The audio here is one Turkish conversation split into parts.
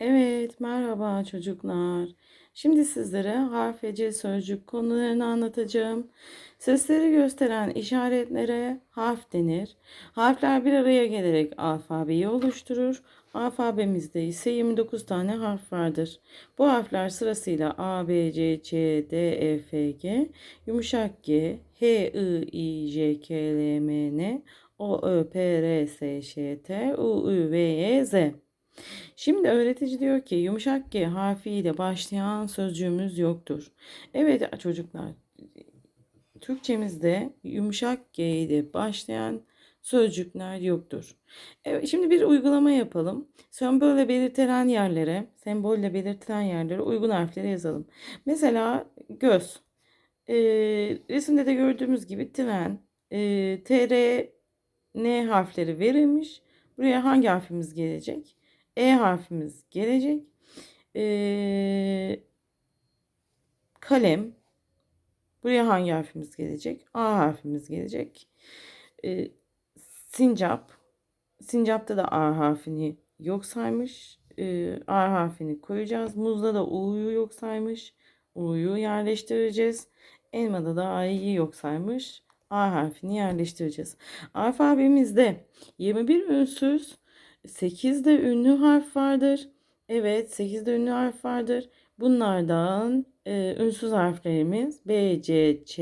Evet, merhaba çocuklar. Şimdi sizlere harf, hece, sözcük konularını anlatacağım. Sesleri gösteren işaretlere harf denir. Harfler bir araya gelerek alfabeyi oluşturur. Alfabemizde ise 29 tane harf vardır. Bu harfler sırasıyla A, B, C, Ç, D, E, F, G, yumuşak G, H, I, I, J, K, L, M, N, O, Ö, P, R, S, Ş, T, U, Ü, V, Y, Z. Şimdi öğretici diyor ki yumuşak G harfiyle başlayan sözcüğümüz yoktur. Evet çocuklar, Türkçemizde yumuşak G ile başlayan sözcükler yoktur. Evet, şimdi bir uygulama yapalım. Sembolle belirtilen yerlere, sembolle belirtilen yerlere uygun harfleri yazalım. Mesela göz. Ee, resimde de gördüğümüz gibi tren, e, TR, N harfleri verilmiş. Buraya hangi harfimiz gelecek? E harfimiz gelecek. Ee, kalem. Buraya hangi harfimiz gelecek? A harfimiz gelecek. Ee, sincap. Sincapta da A harfini yok saymış. Ee, A harfini koyacağız. Muzda da U'yu yok saymış. U'yu yerleştireceğiz. Elmada da A'yı yok saymış. A harfini yerleştireceğiz. Alfabemizde 21 ünsüz 8 de ünlü harf vardır. Evet 8 de ünlü harf vardır. Bunlardan e, ünsüz harflerimiz B, C, Ç,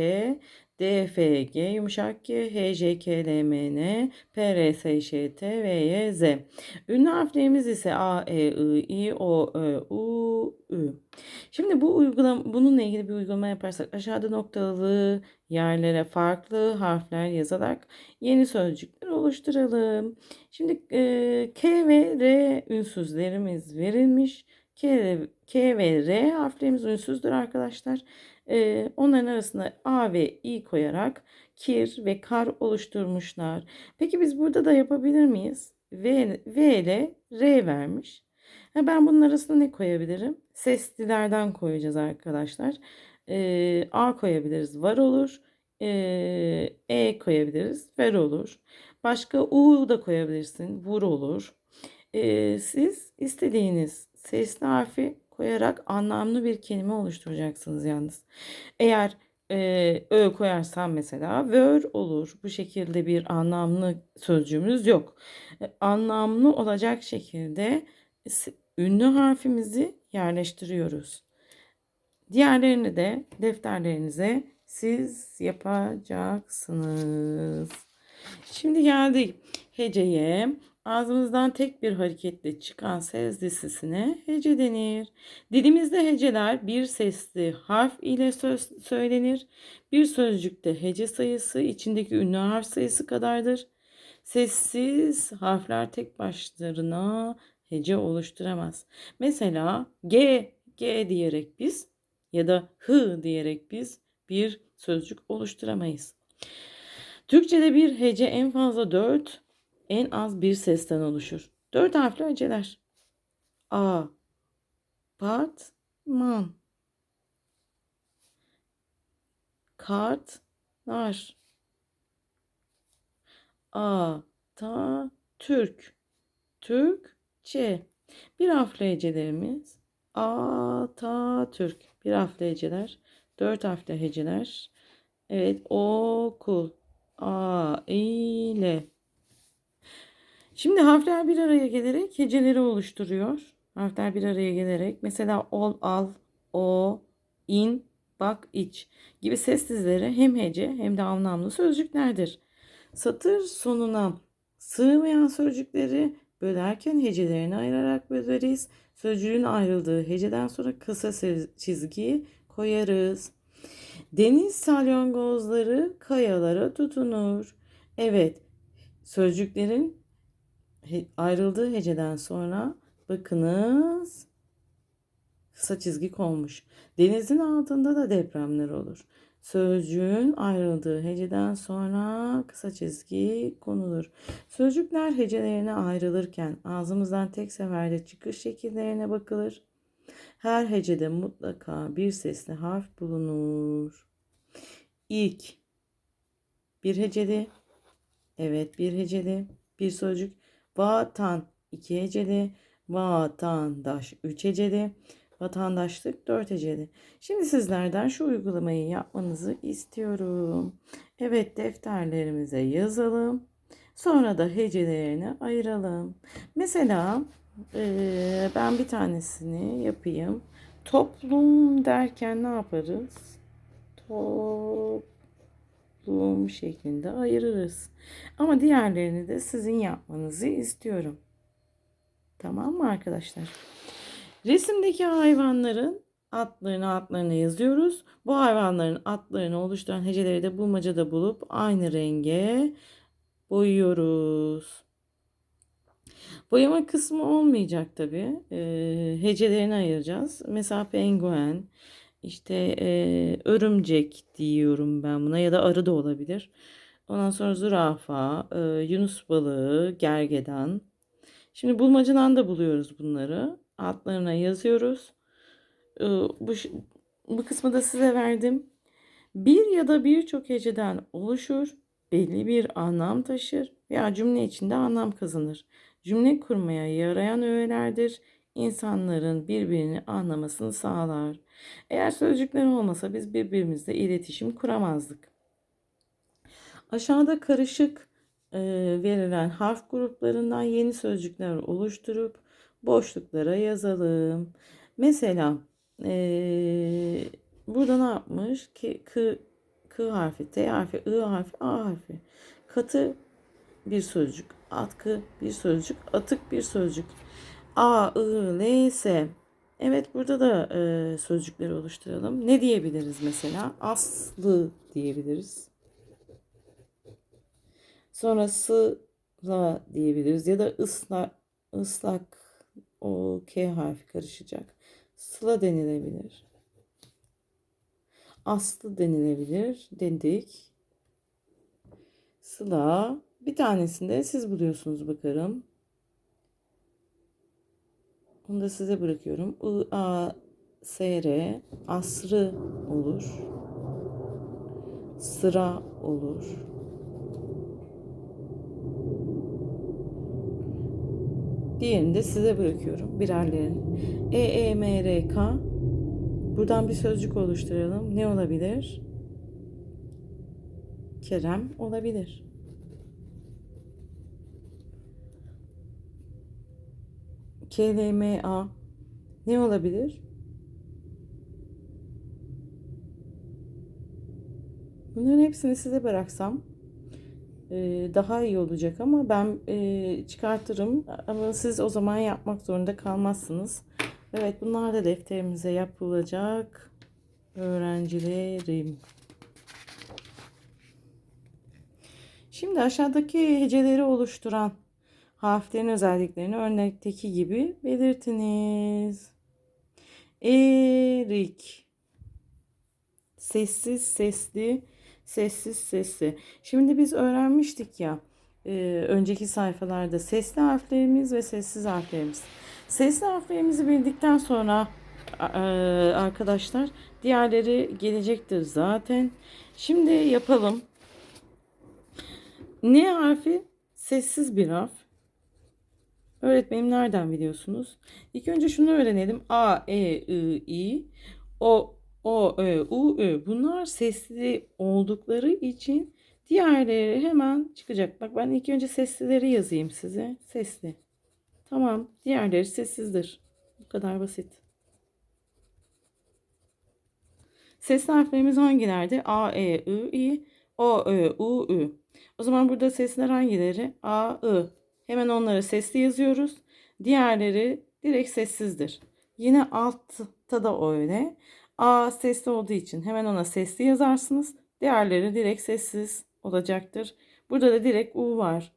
D, F, G, yumuşak G, H, J, K, L, M, N, P, R, S, Ş, T, V, Y, Z. Ünlü harflerimiz ise A, E, I, I, O, Ö, U, Ü. Şimdi bu uygulama, bununla ilgili bir uygulama yaparsak aşağıda noktalı yerlere farklı harfler yazarak yeni sözcükler oluşturalım. Şimdi e, K ve R ünsüzlerimiz verilmiş. K, K ve R harflerimiz ünsüzdür arkadaşlar. E, onların arasına A ve I koyarak kir ve kar oluşturmuşlar. Peki biz burada da yapabilir miyiz? V, v ile R vermiş. Ha, ben bunun arasına ne koyabilirim? Seslilerden koyacağız arkadaşlar. E, A koyabiliriz. Var olur. E, e koyabiliriz. Ver olur. Başka U da koyabilirsin. Vur olur. E, siz istediğiniz sesli harfi koyarak anlamlı bir kelime oluşturacaksınız yalnız. Eğer e, ö koyarsam mesela vör olur. Bu şekilde bir anlamlı sözcüğümüz yok. E, anlamlı olacak şekilde ünlü harfimizi yerleştiriyoruz. Diğerlerini de defterlerinize siz yapacaksınız. Şimdi geldik heceye. Ağzımızdan tek bir hareketle çıkan ses dizisine hece denir. Dilimizde heceler bir sesli harf ile söz söylenir. Bir sözcükte hece sayısı içindeki ünlü harf sayısı kadardır. Sessiz harfler tek başlarına hece oluşturamaz. Mesela G, G diyerek biz ya da H diyerek biz bir sözcük oluşturamayız. Türkçe'de bir hece en fazla 4, en az bir sesten oluşur. 4 harfli heceler. A, Part, Man, Kart, Nar, A, Ta, Türk, Türk, Ç. Bir harfli hecelerimiz A, Ta, Türk. Bir harfli heceler. Dört harfli heceler. Evet, okul. A, ile. Şimdi harfler bir araya gelerek heceleri oluşturuyor. Harfler bir araya gelerek mesela ol, al, o, in, bak, iç gibi ses dizileri hem hece hem de anlamlı sözcüklerdir. Satır sonuna sığmayan sözcükleri bölerken hecelerini ayırarak böleriz. Sözcüğün ayrıldığı heceden sonra kısa çizgi koyarız. Deniz salyangozları kayalara tutunur. Evet, sözcüklerin ayrıldığı heceden sonra bakınız kısa çizgi konmuş. Denizin altında da depremler olur. Sözcüğün ayrıldığı heceden sonra kısa çizgi konulur. Sözcükler hecelerine ayrılırken ağzımızdan tek seferde çıkış şekillerine bakılır. Her hecede mutlaka bir sesli harf bulunur. İlk bir heceli, evet bir heceli bir sözcük. Vatan iki heceli, Vatandaş 3 heceli. Vatandaşlık 4 heceli. Şimdi sizlerden şu uygulamayı yapmanızı istiyorum. Evet defterlerimize yazalım. Sonra da hecelerini ayıralım. Mesela eee, ben bir tanesini yapayım. Toplum derken ne yaparız? Toplum şeklinde ayırırız. Ama diğerlerini de sizin yapmanızı istiyorum. Tamam mı arkadaşlar? Resimdeki hayvanların adlarını adlarını yazıyoruz. Bu hayvanların adlarını oluşturan heceleri de bulmacada bulup aynı renge boyuyoruz. Boyama kısmı olmayacak tabii. Ee, hecelerini ayıracağız. Mesela penguen, işte e, örümcek diyorum ben buna ya da arı da olabilir. Ondan sonra zürafa, e, yunus balığı, gergedan. Şimdi bulmacadan da buluyoruz bunları. Altlarına yazıyoruz. Ee, bu, bu kısmı da size verdim. Bir ya da birçok heceden oluşur, belli bir anlam taşır veya cümle içinde anlam kazanır. Cümle kurmaya yarayan öğelerdir. İnsanların birbirini anlamasını sağlar. Eğer sözcükler olmasa biz birbirimizle iletişim kuramazdık. Aşağıda karışık e, verilen harf gruplarından yeni sözcükler oluşturup boşluklara yazalım. Mesela e, burada ne yapmış? K, K, K harfi, T harfi, I harfi, A harfi. Katı bir sözcük, atkı bir sözcük, atık bir sözcük. A, I, L, S. Evet burada da e, sözcükleri oluşturalım. Ne diyebiliriz mesela? Aslı diyebiliriz. Sonra sıla diyebiliriz ya da ıslak ıslak o K harfi karışacak. Sıla denilebilir. Aslı denilebilir dedik. Sıla bir tanesini de siz buluyorsunuz bakalım. Onu da size bırakıyorum. I, A, S, R asrı olur. Sıra olur. Diğerini de size bırakıyorum birerlerini. E, E, M, R, K. Buradan bir sözcük oluşturalım. Ne olabilir? Kerem olabilir. K, L, M, A. Ne olabilir? Bunların hepsini size bıraksam e, daha iyi olacak ama ben e, çıkartırım ama siz o zaman yapmak zorunda kalmazsınız. Evet bunlar da defterimize yapılacak öğrencilerim. Şimdi aşağıdaki heceleri oluşturan harflerin özelliklerini örnekteki gibi belirtiniz. Erik sessiz sesli sessiz sesli. Şimdi biz öğrenmiştik ya e, önceki sayfalarda sesli harflerimiz ve sessiz harflerimiz. Sesli harflerimizi bildikten sonra e, arkadaşlar diğerleri gelecektir zaten. Şimdi yapalım. N harfi sessiz bir harf. Öğretmenim nereden biliyorsunuz? İlk önce şunu öğrenelim. A, E, I, I. O, O, Ö, U, Ö. Bunlar sesli oldukları için diğerleri hemen çıkacak. Bak ben ilk önce seslileri yazayım size. Sesli. Tamam. Diğerleri sessizdir. Bu kadar basit. Sesli harflerimiz hangilerdi? A, E, I, I, O, Ö, U, Ü. O zaman burada sesler hangileri? A, I. Hemen onları sesli yazıyoruz. Diğerleri direkt sessizdir. Yine altta da öyle. A sesli olduğu için hemen ona sesli yazarsınız. Diğerleri direkt sessiz olacaktır. Burada da direkt U var.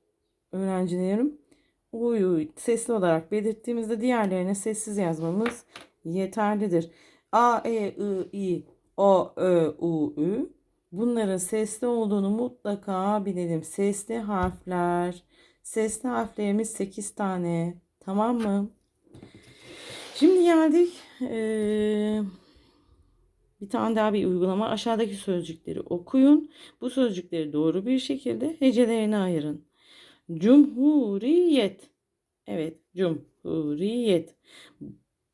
Öğrencilerim. U'yu sesli olarak belirttiğimizde diğerlerine sessiz yazmamız yeterlidir. A, E, I, I, O, Ö, U, Ü. Bunların sesli olduğunu mutlaka bilelim. Sesli harfler. Sesli harflerimiz 8 tane. Tamam mı? Şimdi geldik. Ee, bir tane daha bir uygulama. Aşağıdaki sözcükleri okuyun. Bu sözcükleri doğru bir şekilde hecelerine ayırın. Cumhuriyet. Evet, cum. Cumhuriyet.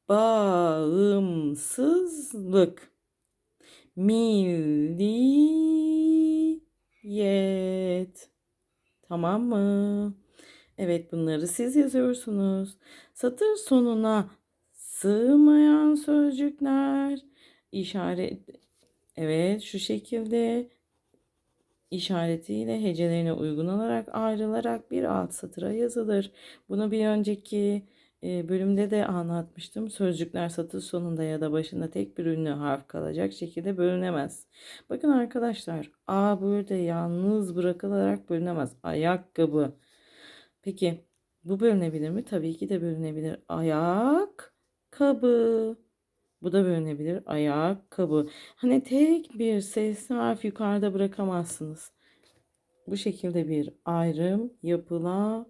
Bağımsızlık. Milliyet. Tamam mı? Evet bunları siz yazıyorsunuz. Satır sonuna sığmayan sözcükler işaret evet şu şekilde işaretiyle hecelerine uygun olarak ayrılarak bir alt satıra yazılır. Bunu bir önceki bölümde de anlatmıştım. Sözcükler satır sonunda ya da başında tek bir ünlü harf kalacak şekilde bölünemez. Bakın arkadaşlar A burada yalnız bırakılarak bölünemez. Ayakkabı. Peki bu bölünebilir mi? Tabii ki de bölünebilir. Ayak kabı. Bu da bölünebilir. Ayakkabı. Hani tek bir sesli harf yukarıda bırakamazsınız. Bu şekilde bir ayrım yapılamaz.